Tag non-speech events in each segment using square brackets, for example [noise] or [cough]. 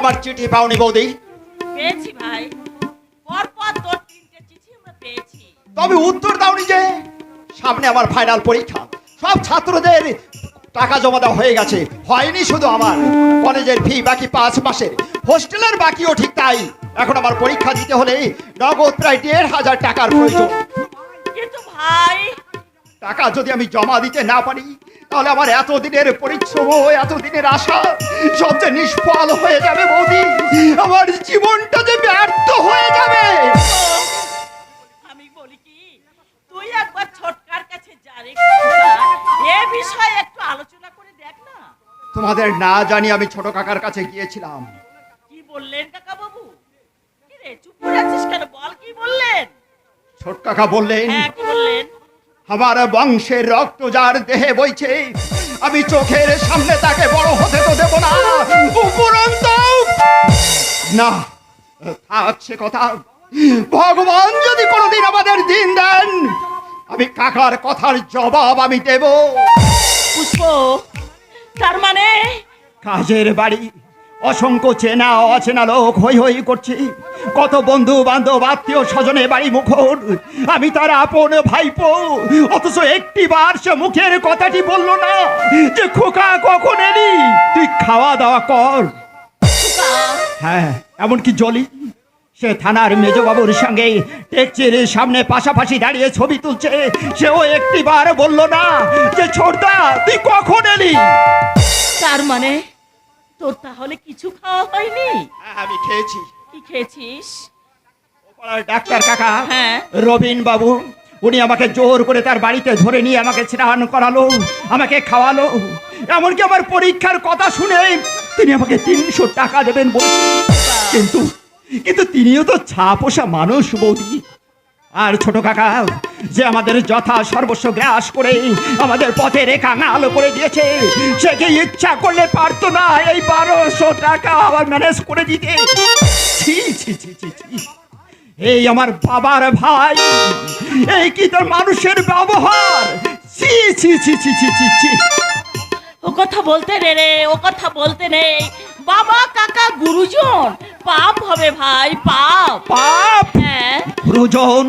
আমার চিঠি পাওনি বৌদি। পেয়েছি ভাই। পরপর তোর তিনটে চিঠি আমরা পেয়েছি। তবে উত্তর দাওনি যে সামনে আমার ফাইনাল পরীক্ষা। সব ছাত্রদের টাকা জমা দেওয়া হয়ে গেছে। হয়নি শুধু আমার কলেজের ফি বাকি পাঁচ মাসের। হোস্টেলের বাকিও ঠিক তাই। এখন আমার পরীক্ষা দিতে হলে নগদ প্রায় দেড় হাজার টাকার প্রয়োজন। কিন্তু ভাই। টাকা যদি আমি জমা দিতে না পারি তাহলে আমার এতদিনের পরিশ্রম এতদিনের আশা সব যে নিষ্ফল হয়ে যাবে বৌদি আমার জীবনটা যে ব্যর্থ হয়ে যাবে। আমি বলি কি তুই একবার ছোটকার কাছে যা রে এ বিষয়ে একটু আলোচনা করে দেখ না। তোমাদের না জানি আমি ছোট কাকার কাছে গিয়েছিলাম। কি বললেন কাকা বাবু কি রে চুপ করে আছিস কেন? বল কি বললেন? ছোট কাকা বললেন হ্যাঁ কি বললেন? আমার বংশের রক্ত যার দেহে বইছে আমি চোখের সামনে তাকে বড় হতে তো দেব না। উপরন্ত! না থাক সে কথা। ভগবান যদি কোনোদিন আমাদের দিন দেন আমি কাকার কথার জবাব আমি দেব। পুষ্প তার মানে? কাজের বাড়ি। অসংখ্য চেনা অচেনা লোক হই হই করছি। কত বন্ধু বান্ধব আত্মীয় স্বজনে বাড়ি মুখর। আমি তার আপন ভাইপো। অথচ একটি বার সে মুখের কথাটি বলল না যে খোকা কখন এলি? তুই খাওয়া দাওয়া কর। হ্যাঁ এমনকি জলি? সে থানার মেজবাবুর সঙ্গে টেকচির সামনে পাশাপাশি দাঁড়িয়ে ছবি তুলছে। সেও একটি বার বলল না যে ছোটদা তুই কখন এলি? তার মানে? তোর তাহলে কিছু খাওয়া হয়নি? হ্যাঁ, আমি খেয়েছি। কি খেয়েছিস? ডাক্তার কাকা হ্যাঁ। রবিন বাবু উনি আমাকে জোর করে তার বাড়িতে ধরে নিয়ে আমাকে স্নান করালো আমাকে খাওয়ালো। এমনকি আমার পরীক্ষার কথা শুনে তিনি আমাকে তিনশো টাকা দেবেন বলছেন কিন্তু কিন্তু তিনিও তো ছাপোষা মানুষ বৌদি। আর ছোট কাকা যে আমাদের যথা সর্বস্ব গ্রাস করে আমাদের পথে রেখা আলো করে দিয়েছে সে কি ইচ্ছা করলে পারতো না এই বারোশো টাকা আবার ম্যানেজ করে দিতে? ছি ছি ছি ছি ছি। এই আমার বাবার ভাই এই কি তোর মানুষের ব্যবহার? ছি ছি ছি ছি ছি ছি ছি। ও কথা বলতে রে রে ও কথা বলতে নেই বাবা কাকা গুরুজন পাপ হবে ভাই পাপ। পাপ? হ্যাঁ। গুরুজন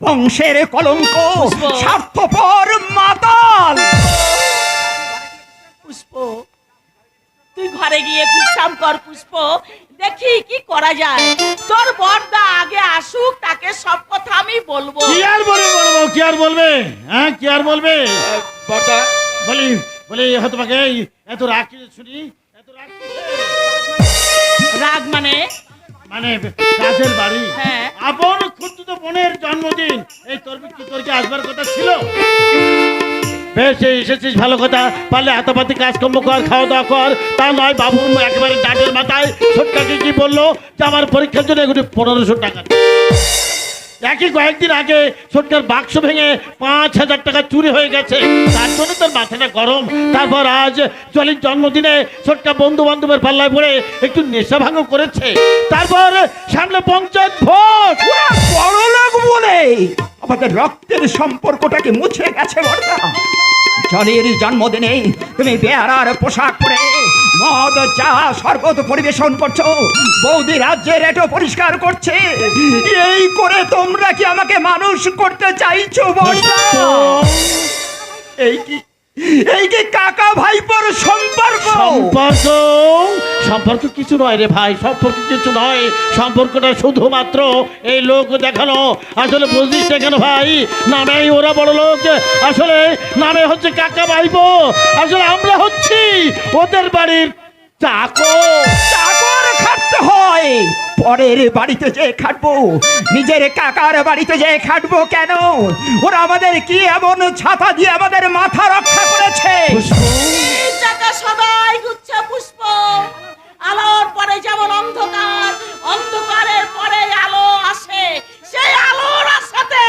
বংশের কলঙ্ক স্বার্থপর মাতাল। পুষ্প তুই ঘরে গিয়ে বিশ্রাম কর পুষ্প। দেখি কি করা যায়। তোর বর্দা আগে আসুক তাকে সব কথা আমি বলব। কি আর বলবে বলব? কি আর বলবে? হ্যাঁ কি আর বলবে? বটা বলি বলি হয়তো তোমাকে এত রাগ শুনি? এত রাগ রাগ মানে? মানে কাজের বাড়ি? হ্যাঁ। আপন ক্ষুদ্র বোনের জন্মদিন। এই তোর কি তোর কি আসবার কথা ছিল? বেশ এসেছিস, ভালো কথা। পারলে হাতাপাতি কাজকর্ম কর, খাওয়া দাওয়া কর। তা নয় বাবু একেবারে ডাটের মাথায় ছোটকাকে কি বলল যে আমার পরীক্ষার জন্য এগুলি পনেরোশো টাকা। একই কয়েকদিন আগে ছোটকার বাক্স ভেঙে পাঁচ হাজার টাকা চুরি হয়ে গেছে। তার জন্য তার মাথাটা গরম। তারপর আজ চলির জন্মদিনে ছোটকা বন্ধু বান্ধবের পাল্লায় পড়ে একটু নেশা ভাঙ করেছে। তারপর সামনে পঞ্চায়েত ভোট। বড় লোক বলে। আমাদের রক্তের সম্পর্কটাকে মুছে গেছে বর্দা। জলের জন্মদিনে তুমি বেয়ারার পোশাক পরে মদ, চা, শরবত পরিবেশন করছ। বৌদি রাজ্যের এটো পরিষ্কার করছে। এই করে তোমরা কি আমাকে মানুষ করতে চাইছো বর্দা? এই কি এই কি কাকা ভাইপোর সম্পর্ক। সম্পর্ক? সম্পর্ক কিছু নয় রে ভাই সম্পর্ক কিছু নয়। সম্পর্কটা শুধুমাত্র এই লোক দেখানো। আসলে বুঝিস না কেন ভাই? নামেই ওরা বড় লোক। আসলে নামে হচ্ছে কাকা ভাইপো। আসলে আমরা হচ্ছি ওদের বাড়ির চাকর। চাকর। খাটতে হয়। পরের বাড়িতে যে খাটবো নিজের কাকার বাড়িতে যে খাটবো কেন? ওরা আমাদের কি এমন ছাতা দিয়ে আমাদের মাথা রক্ষা করেছে? সদাই গুচ্ছে পুষ্প। আলোর পরে যেমন অন্ধকার অন্ধকারের পরে আলো আসে সেই আলোর আশাতে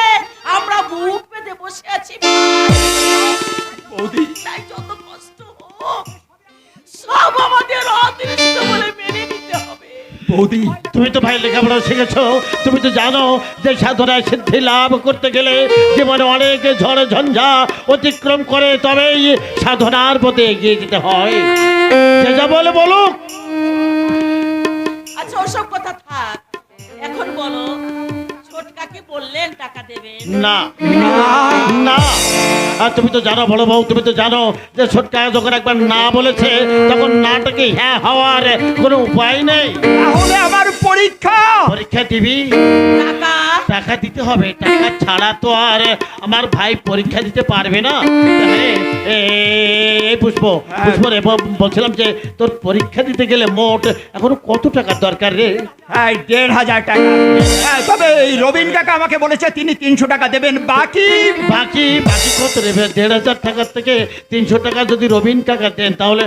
আমরা বুক পেতে বসে আছি। বৌদি, তুমি তো ভাই লেখাপড়া শিখেছ। তুমি তো জানো যে সাধনায় সিদ্ধি লাভ করতে গেলে জীবনে অনেক ঝড় ঝঞ্ঝা অতিক্রম করে, তবেই সাধনার পথে এগিয়ে যেতে হয়। সে যা বলে বলুক। আচ্ছা ওসব কথা থাক। এখন বলো ছোটকাকে বললেন টাকা দেবেন? না। না। আর তুমি তো জানো বড় বউ তুমি তো জানো যে ছোটকা যখন একবার না বলেছে তখন নাটাকে হ্যাঁ হওয়ার কোনো উপায় নেই? তাহলে আমার পরীক্ষা। পরীক্ষা দিবি? টাকা? টাকা দিতে হবে টাকা ছাড়া তো আর আমার ভাই পরীক্ষা দিতে পারবে না। এই পুষ্প পুষ্প রে বলছিলাম যে তোর পরীক্ষা দিতে গেলে মোট এখনও কত টাকার দরকার রে? দেড় হাজার টাকা। হ্যাঁ, তবে এই রবিন কাকা আমাকে বলেছে তিনি তিনশো টাকা দেবেন। বাকি? বাকি বাকি কত রে দেড় হাজার টাকার থেকে তিনশো টাকা যদি রবিন কাকা দেন তাহলে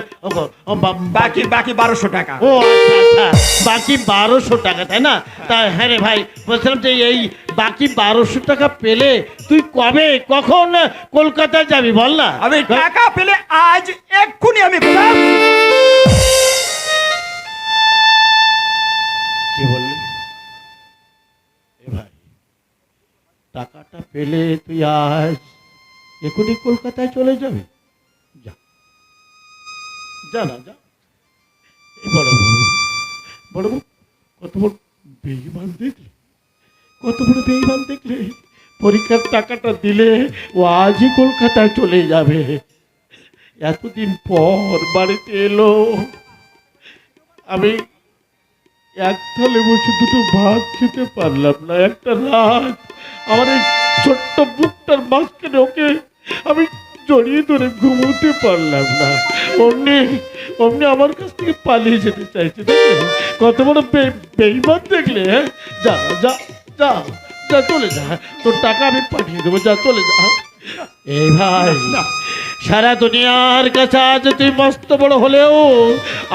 বাকি বাকি বারোশো টাকা। ও আচ্ছা আচ্ছা। বাকি বারোশো টাকা তাই না? তা হ্যাঁ রে ভাই বলছিলাম যে এই বাকি বারোশো টাকা পেলে তুই কবে কখন কলকাতায় যাবি বল না? আমি টাকা পেলে আজ এক্ষুনি আমি টাকাটা পেলে তুই আজ এখনই কলকাতায় চলে যাবি। যা। যা না, যা। বড় বড় কত বড় বেইমান দেখলে? কত বড় বেইমান দেখলে? পরীক্ষার টাকাটা দিলে ও আজই কলকাতায় চলে যাবে। এতদিন পর বাড়িতে এলো। আমি এক থালে বসে দুটো ভাত খেতে পারলাম না, একটা রাত। আমার এই ছোট্ট বুকটার মাঝখানে ওকে আমি জড়িয়ে ধরে ঘুমোতে পারলাম না। অমনি অমনি আমার কাছ থেকে পালিয়ে যেতে চাইছে কত বড় বেইমান দেখলে হ্যাঁ? যা যা যা যা, চলে যা। তোর টাকা আমি পাঠিয়ে দেবো, যা, চলে যা। এই ভাই সারা দুনিয়ার কাছে আজ তুই মস্ত বড় হলেও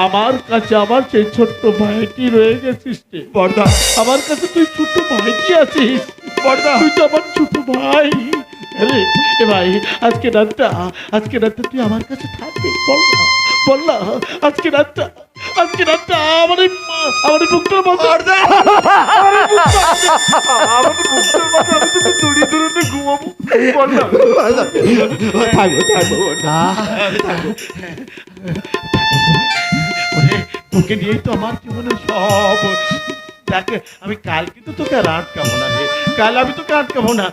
আমার কাছে আমার সেই ছোট্ট ভাইটি রয়ে গেছিস বর্দা আমার কাছে তুই ছোট্ট ভাইটি আছিস। বর্দা তুই তো আমার ছোট ভাই। আরে এ ভাই আজকে রাতটা আজকে রাতটা তুই আমার কাছে থাকবি। বল না বল না আজকে রাতটা। আজকে রাতটা আমার আমার বুকটার আমার বুকটার আমি দড়ি ঘুমাবো। থাকব থাকব ওরে তোকে নিয়েই তো আমার জীবনে সব। দেখ আমি কাল কিন্তু তোকে আর আটকাবো না রে। কাল আমি তোকে আটকাবো না।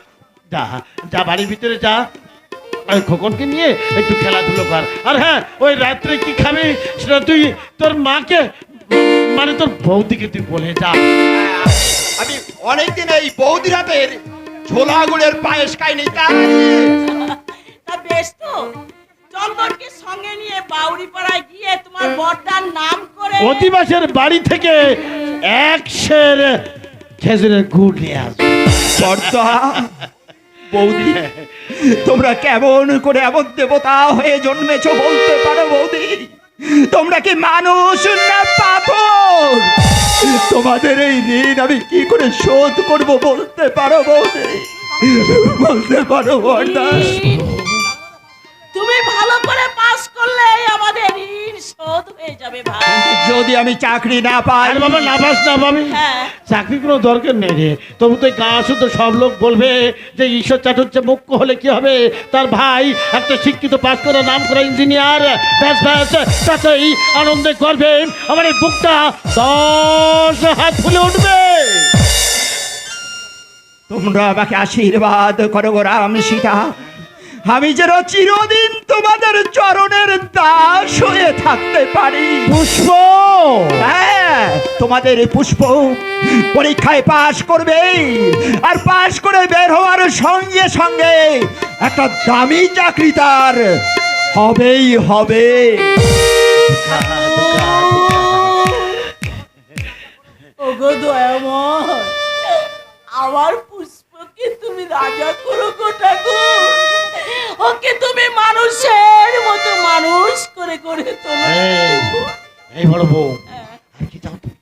যা যা বাড়ির ভিতরে যা। ওই খোকনকে নিয়ে একটু খেলাধুলো কর। আর হ্যাঁ ওই রাত্রে কি খাবি সেটা তুই তোর মাকে মানে তোর বৌদিকে তুই বলে যা। আমি অনেকদিন এই বৌদি রাতের ছোলা গুড়ের পায়েস খাইনি তাই তা বেশ তো। চন্দনকে সঙ্গে নিয়ে বাউরিপাড়ায় গিয়ে তোমার বড়দার নাম করে অধিবাসের বাড়ি থেকে এক সের খেজুরের গুড় নিয়ে আসবে বর্দা বৌদি। তোমরা কেমন করে এমন দেবতা হয়ে জন্মেছ বলতে পারো বৌদি? তোমরা কি মানুষ না পাথর? তোমাদের এই ঋণ আমি কি করে শোধ করব বলতে পারো বৌদি? বলতে পারো বর্দা। তুমি ভালো করে পাস করলে আমাদের ঋণ শোধ হয়ে যাবে ভাই। যদি আমি চাকরি না পাই আরে বাবা না পাস না হ্যাঁ। চাকরির কোনো দরকার নেই রে। তবু তো গা শুদ্ধ সব লোক বলবে যে ঈশ্বর চাটুর্যে মুখ্য হলে কি হবে? তার ভাই একটা শিক্ষিত পাস করা নাম করা ইঞ্জিনিয়ার ব্যাস ব্যাস তাতেই আনন্দে করবে। আমার এই বুকটা দশ হাত ফুলে উঠবে। তোমরা আমাকে আশীর্বাদ করো গো রাম সীতা। আমি যেন চিরদিন তোমাদের চরণের দাস হয়ে থাকতে পারি। পুষ্প! হ্যাঁ তোমাদের এই পুষ্প পরীক্ষায় পাশ করবে। আর পাশ করে বের হওয়ার সঙ্গে সঙ্গে একটা দামি চাকরি তার হবেই হবে। ওগো দয়াময় আমার পুষ্পকে তুমি রাজা করো গো। ঠাকুর মানুষ করে করে এই, এই বড় বউ আর কি চাও তুমি?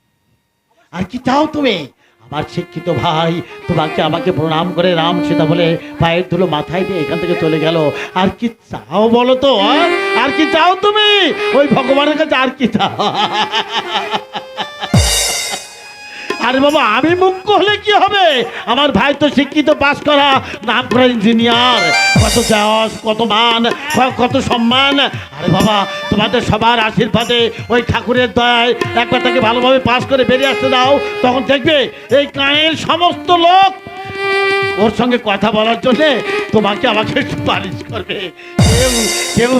আর কি চাও তুমি? আমার শিক্ষিত ভাই তোমাকে আমাকে প্রণাম করে রাম সেটা বলে পায়ের ধুলো মাথায় দিয়ে এখান থেকে চলে গেল। আর কি চাও বলো তো? আর কি চাও তুমি? ওই ভগবানের কাছে আর কি চাও? আরে বাবা, আমি মুখ্য হলে কি হবে? আমার ভাই তো শিক্ষিত পাশ করা, নাম করা ইঞ্জিনিয়ার কত যশ কত মান কত সম্মান। আরে বাবা, তোমাদের সবার আশীর্বাদে ওই ঠাকুরের দয়ায় একবার তাকে ভালোভাবে পাশ করে বেরিয়ে আসতে দাও। তখন দেখবে এই গাঁয়ের সমস্ত লোক ওর সঙ্গে কথা বলার জন্য তোমাকে আমাকে সুপারিশ করবে। কেউ কেউ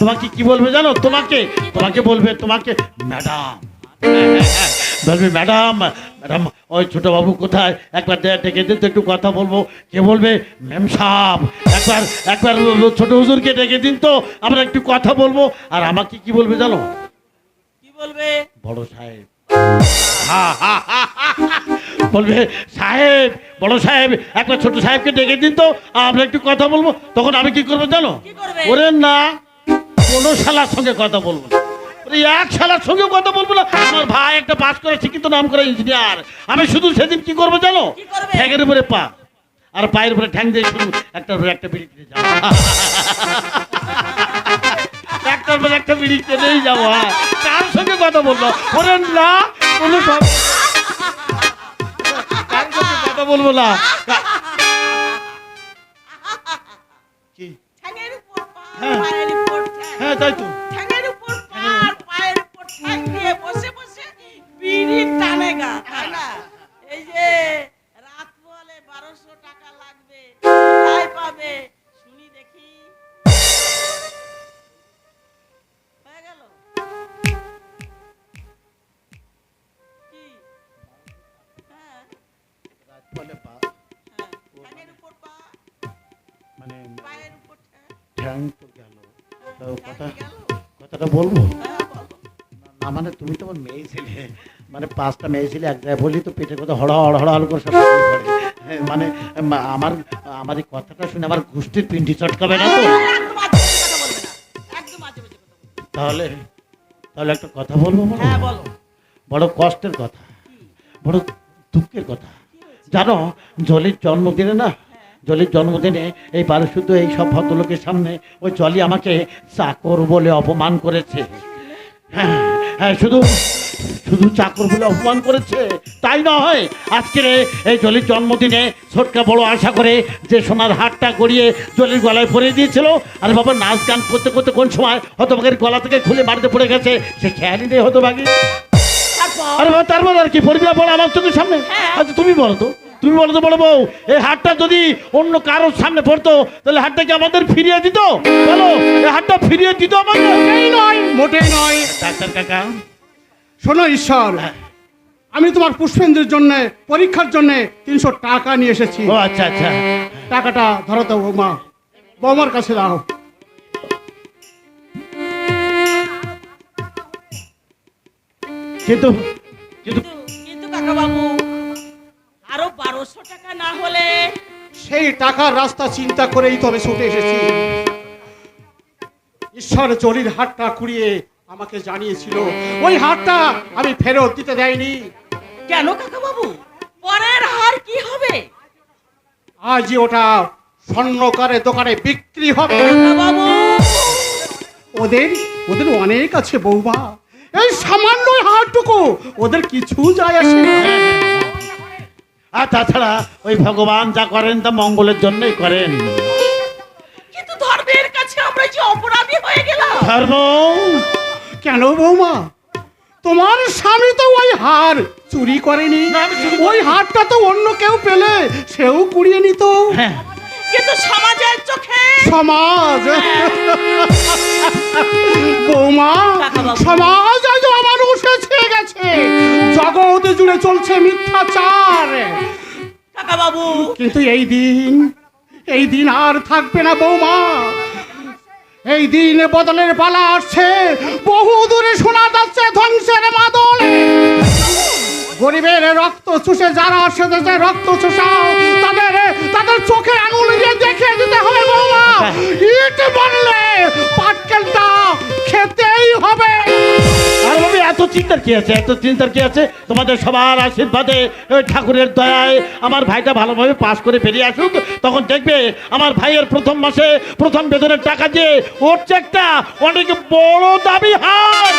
তোমাকে কি বলবে জানো? তোমাকে তোমাকে বলবে, তোমাকে, ম্যাডাম। [laughs] বলবে ম্যাডাম ম্যাডাম ওই ছোট বাবু কোথায়? একবার ডেকে দিন তো একটু কথা বলব। কে বলবে? ম্যাম সাহেব একবার একবার ছোট হুজুরকে ডেকে দিন তো আমরা একটু কথা বলব। আর আমাকে কি বলবে জানো? কি বলবে? বড় সাহেব। বলবে সাহেব বড় সাহেব একবার ছোট সাহেবকে ডেকে দিন তো আমরা একটু কথা বলব। তখন আমি কি করব জানো? ওরে না কোনো শালার সঙ্গে কথা বলব না। এক শালার সঙ্গে কথা বলব না। আমার ভাই একটা পাস করে শিক্ষিত নাম করে ইঞ্জিনিয়ার আমি শুধু সেদিন কি করব জানো? কি ঠ্যাঙের উপরে পা। আর পায়ের উপরে ঠ্যাং দিয়ে শুরু একটা উপরে একটা বিড়ি কিনে যাব [laughs] একটার পর একটা বিড়ি কিনেই যাব হ্যাঁ। কার সঙ্গে কথা বলব? ওরে না কোনো সব কার সঙ্গে কথা বলব না? কা- উপর হ্যাঁ। উপর হ্যাঁ তাই তো। ঠ্যাং তো গেল তো কথা কথাটা বলব? না মানে তুমি তো আমার মেয়ে ছিলে। মানে পাঁচটা মেয়ে ছিলে এক জায়গায় বলি তো পেটে কথা হড় হড় হড় হড় করে সব হ্যাঁ, মানে আমার আমার এই কথাটা শুনে আমার গোষ্ঠীর পিন্ডি চটকাবে না তো। তাহলে তাহলে একটা কথা বলব বলো? হ্যাঁ বড় কষ্টের কথা বড় দুঃখের কথা। জানো জলির জন্মদিনে না জলির জন্মদিনে এই শুদ্ধ এই সব ভদ্রলোকের সামনে ওই জলি আমাকে চাকর বলে অপমান করেছে। হ্যাঁ হ্যাঁ শুধু শুধু চাকর বলে অপমান করেছে তাই নয় আজকের এই জলির জন্মদিনে ছোটকা বড় আশা করে যে সোনার হারটা গড়িয়ে জলির গলায় পরিয়ে দিয়েছিল আর বাবা নাচ গান করতে করতে কোন সময় হতভাগের গলা থেকে খুলে মাটিতে পড়ে গেছে সে খেয়ালই নেই হতভাগী। আরে বাবা তারপর আর কি পরিবার বলো আমার চোখের সামনে? হ্যাঁ। আচ্ছা তুমি বলো তো। তুমি বলো তো বলো বউ এই হাটটা যদি অন্য কারোর সামনে পড়তো তাহলে হাটটা কি আমাদের ফিরিয়ে দিত? বলো এই হাটটা ফিরিয়ে দিত এই নয়। মোটেই নয়। ডাক্তার কাকা। শোনো ঈশ্বর আমি তোমার পুষ্পেন্দ্রের জন্য পরীক্ষার জন্য তিনশো টাকা নিয়ে এসেছি। ও আচ্ছা আচ্ছা। টাকাটা ধরো তো বৌমা। বৌমার কাছে দাও। কিন্তু কিন্তু কাকা বাবু আরও বারোশো টাকা না হলে সেই টাকার রাস্তা চিন্তা করেই তবে ছুটে এসেছি। ঈশ্বর হাটটা কুড়িয়ে আমাকে জানিয়েছিল ওই আমি ফেরত দিতে দেয়নি। কেন কাকা বাবু পরের হার কি হবে? আজ ওটা স্বর্ণকারের দোকানে বিক্রি হবে। বাবু ওদের ওদের অনেক আছে বৌমা। এই সামান্য হাটটুকু ওদের কিছু যায় আসে না। আর তাছাড়া ওই ভগবান যা করেন তা মঙ্গলের জন্যই করেন। কিন্তু ধর্মের কাছে আমরা যে অপরাধী হয়ে গেলাম। ধর্ম? কেন বৌমা? তোমার স্বামী তো ওই হার চুরি করেনি। ওই হারটা তো অন্য কেউ পেলে সেও কুড়িয়ে নিত। হ্যাঁ। কিন্তু সমাজের চোখে। সমাজ। বৌমা। সমাজ আজ মানুষ ছেয়ে গেছে। জগৎ জুড়ে চলছে মিথ্যাচার। কাকা বাবু। কিন্তু এই দিন এই দিন আর থাকবে না বৌমা। এই দিন বদলের পালা আসছে। বহু দূরে শোনা যাচ্ছে ধ্বংসের মাদল। গরিবের রক্ত চুষে যারা সেদেশে রক্ত চুষা তাদের তাদের চোখে আঙুল দিয়ে দেখে দিতে হবে বৌমা। ইট বললে পাটকেলটা খেতেই হবে। এত চিন্তার কি আছে? এত চিন্তার কি আছে? তোমাদের সবার আশীর্বাদে ঠাকুরের দয়ায় আমার ভাইটা ভালোভাবে পাশ করে বেরিয়ে আসুক। তখন দেখবে আমার ভাইয়ের প্রথম মাসে প্রথম বেতনের টাকা দিয়ে ওর চেকটা অনেক বড় দাবি হার।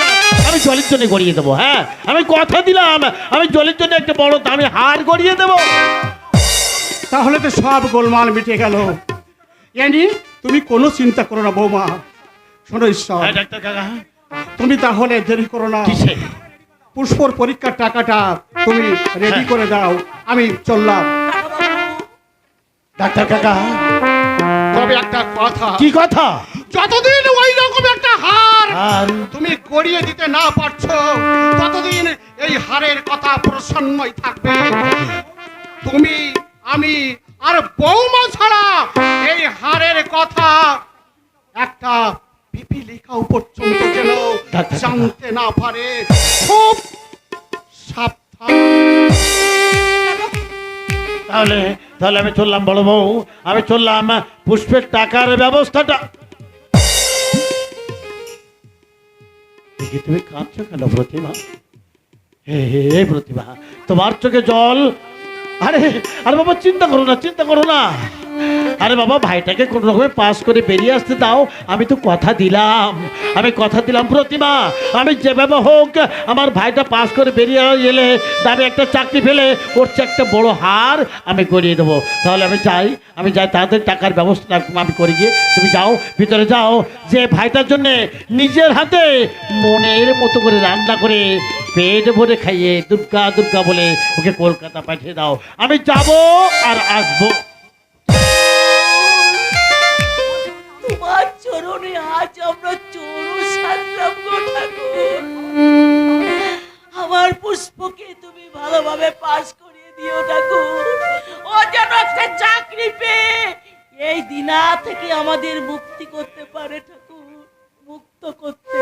আমি জলের জন্য গড়িয়ে দেবো হ্যাঁ? আমি কথা দিলাম, আমি জলের জন্য একটা বড় দামি হার গড়িয়ে দেবো। তাহলে তো সব গোলমাল মিটে গেল। ইয়ানি তুমি কোনো চিন্তা করো না বৌমা। শোনো ঈশ্বর হ্যাঁ ডাক্তার কাকা তুমি তাহলে দেরি করো না। পুষ্পর পরীক্ষার টাকাটা তুমি রেডি হ্যাঁ। করে দাও আমি চললাম। ডাক্তার কাকা তবে একটা কথা। কি কথা? যতদিন ওই রকম একটা হার? তুমি গড়িয়ে দিতে না পারছ ততদিন এই হারের কথা প্রসন্নই থাকবে। তুমি আমি আর বৌমা ছাড়া এই হারের কথা একটা পিপিলিকাও পর্যন্ত যেন। জানতে না পারে খুব সাবধান। তাহলে তাহলে আমি চললাম বড় বউ। আমি চললাম পুষ্পের টাকার ব্যবস্থাটা। তুমি কাঁদছো কেন প্রতিমা? হে হে প্রতিমা, তোমার চোখে জল আরে আরে বাবা, চিন্তা করো না, চিন্তা করো না। আরে বাবা, ভাইটাকে কোনো রকমে পাস করে বেরিয়ে আসতে দাও, আমি তো কথা দিলাম। আমি কথা দিলাম, প্রতিমা, আমি যেভাবে হোক আমার ভাইটা পাস করে বেরিয়ে এলে, দামে একটা চাকরি ফেলে ওর চেয়ে একটা বড় হার আমি করিয়ে দেবো। তাহলে আমি যাই আমি যাই, তাদের টাকার ব্যবস্থা আমি করে গিয়ে তুমি যাও, ভিতরে যাও। যে ভাইটার জন্যে নিজের হাতে মনের মতো করে রান্না করে পেট ভরে খাইয়ে দুর্গা দুর্গা বলে ওকে কলকাতা পাঠিয়ে দাও। আমি যাব আর আসব। আজ আমরা চরু সারলাম গো আমার পুষ্পকে তুমি ভালোভাবে পাস করিয়ে দিও ঠাকুর। ও যেন একটা চাকরি পেয়ে এই দিনা থেকে আমাদের মুক্তি করতে পারে ঠাকুর। মুক্ত করতে